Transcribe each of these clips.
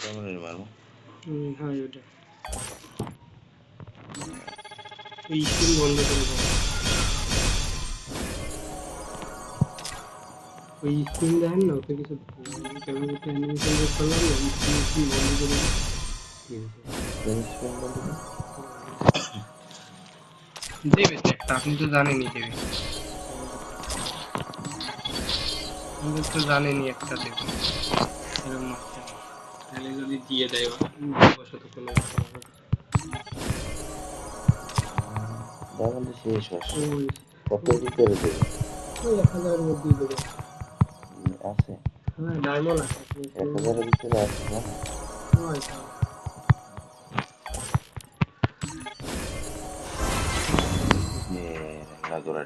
ডায়মন্ডের মারবো হ্যাঁ ওটা ওই স্ক্রিন বন্ধ করে দাও। ওই স্ক্রিন দেখেন না ওকে কিছু ক্যামেরাতে অ্যানিমেশন যে করলাম না স্ক্রিন স্ক্রিন বন্ধ করে। দেবে একটা আপনি তো জানেনই দেবে। আমাদের তো জানেনই একটা দেবে। এরকম। তাহলে যদি দিয়ে দেয় বসত কোনো শেষ। কত ভিতরে দেবে? এক হাজারের মধ্যেই দেবে। আছে। হ্যাঁ ডায়মন্ড আছে এক হাজারের ভিতরে আছে না?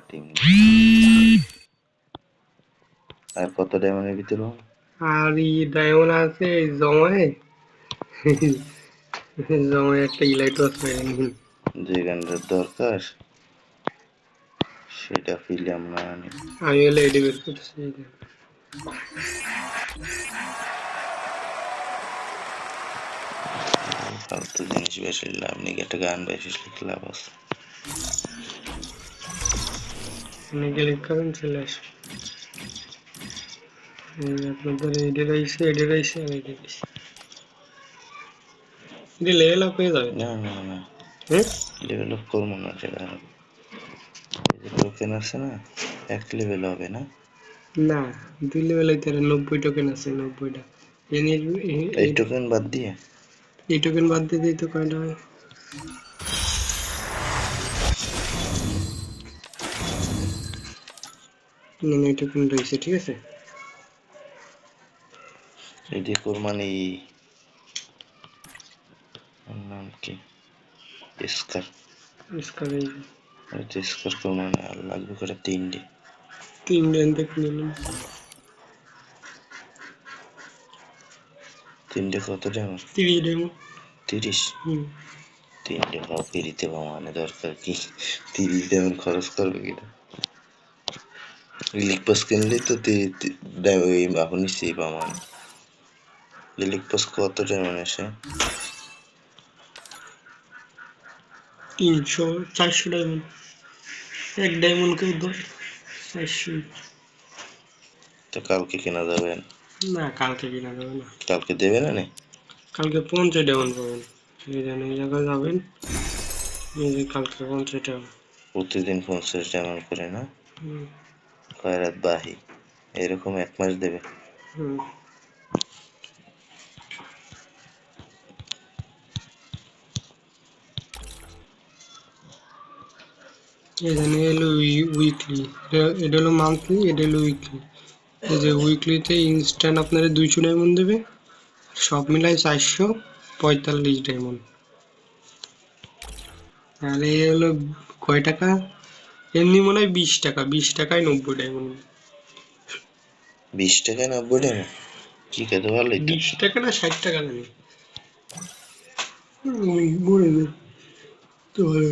টিম আর কত ডায়মন্ডের ভিতরে? আর ই ডায়মন্ড আছে জমায় জমায় একটা ইলাইট আছে যে গানটার দরকার সেটা ফিলে আমরা আনি। আমি হলে এডি বের করতেছি ফালতু জিনিস বেশি লাভ নেই একটা গান বেশি লাভ আছে? আপনি ক্লিক করেন চলে আসবে। এই আপনাদের আর লেভেল আপ হয়ে যাবে। না না না। ডেভেলপ করব না সেটা এই যে টোকেন আছে না এক লেভেল হবে না? না দুই লেভেল হইতে পারে নব্বই টোকেন আছে নব্বইটা। এই টোকেন বাদ দিয়ে? এই টোকেন বাদ দিয়ে দিই তো কয়টা হয়? এই টোকেন রয়েছে ঠিক আছে? যে কোরবানি নাম কি স্কার ইসকার এই যে ওই যে স্কার কোরবানি আর লাগবে করে তিনটে তিন ডেন থেকে নিলাম তিনটে কত যেমন তিরিশ ডেমো তিরিশ হুম তিনটে পাও ফিরিতে পাও মানে দরকার কি তিরিশ যেমন খরচ করবে কিনা ইলিক পাস কিনলেই তো এখনই সেই পাও কত যেমন এসে তিনশো চারশো ডায়মন্ড এক ডায়মন্ড কেউ দশ চারশো। তো কালকে কেনা যাবে? না কালকে কিনা যাবে না। কালকে দেবে না নে? কালকে পঞ্চাশ ডায়মন্ড পাবেন। এই জায়গায় যাবেন। কালকে পঞ্চাশ ডায়মন্ড প্রতিদিন পঞ্চাশ যেমন করে না? কয়রাত বাহি এরকম এক মাস দেবে। হুম। এখানে এলো উইকলি এটা হলো মান্থলি এটা হলো উইকলি এই যে উইকলিতে ইনস্ট্যান্ট আপনারা দুইশো ডায়মন্ড দেবে সব মিলাই চারশো পঁয়তাল্লিশ ডায়মন্ড তাহলে এ হলো কয় টাকা? এমনি মনে হয় বিশ টাকা বিশ টাকায় নব্বই ডায়মন্ড বিশ টাকা নব্বই টাকা ঠিক আছে ভালোই বিশ টাকা না ষাট টাকা জানি। বলে তো ভালো।